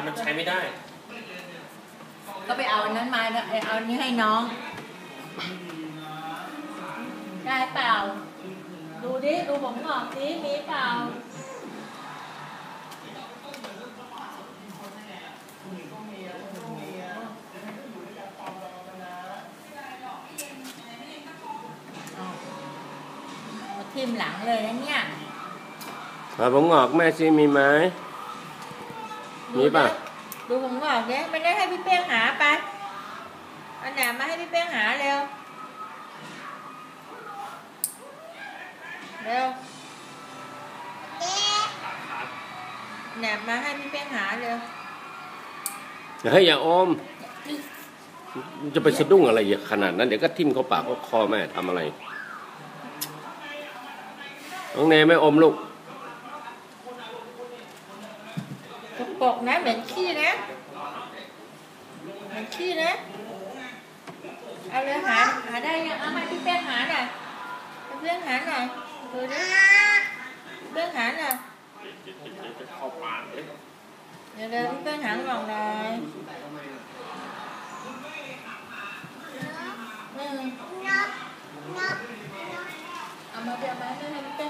นมันใช้ไม่ได้ ก็ไปเอาอันนั้นมานะเอาอันนี้ให้น้อง ได้เปล่า ดูดิ ดูผมงอกดิมีเปล่า มาทิ่มหลังเลยนะเนี่ยผ่าผมงอกแม่ซีมีไหม มีป่ะ ดูผมงอกเนี่ยไม่ได้ให้พี่เป้งหาไปเอันไหนมาให้พี่เป้งหาเร็ว เร็วแหนบมาให้พี่เป้งหาเร็วเฮ้ยอย่าอมมันจะไปสะดุ้งอะไรขนาดนั้น เดี๋ยวก็ทิ่มเข้าปากเข้าคอแม่ทำอะไร น้องเนยไม่อมลูก ปรกนะเหม็นขี้นะเหม็นขี้นะ เอาเลยหาหาได้ยังเอามาพี่เป้งหาหน่อยพี่เป้งหาหน่อยดูดิพี่เป้งหาหน่อย เข้าปากเลย เดี๋ยวเดี๋ยวพี่เป้งหางอกหน่อยอืมเอามาเดี๋ยวมาให้พี่เป้งหาไป มีไหมผมงอก น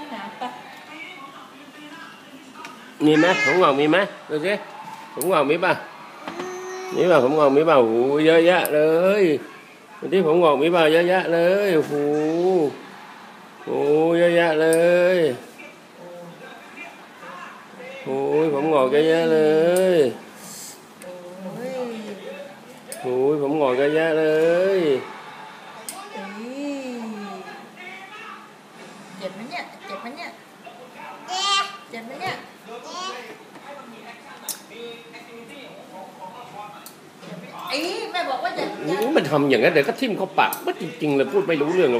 mi má, không ngon mi má tôi chứ? Không ngon mi ba mi ba không ngon mi ba hù dơ dạ đấy tí không ngon mi ba dơ dạ đấy hù hù dơ dạ đấy ôi không ngồi cái giá đấy ôi không ngồi cái giá đấy chụp nó nha chụp nó nha ไอ้แม่บอกว่าอย่า มันทำอย่างนั้นเดี๋ยวก็ทิ่มเข้าปากมันจริงๆเลยพูดไม่รู้เรื่อง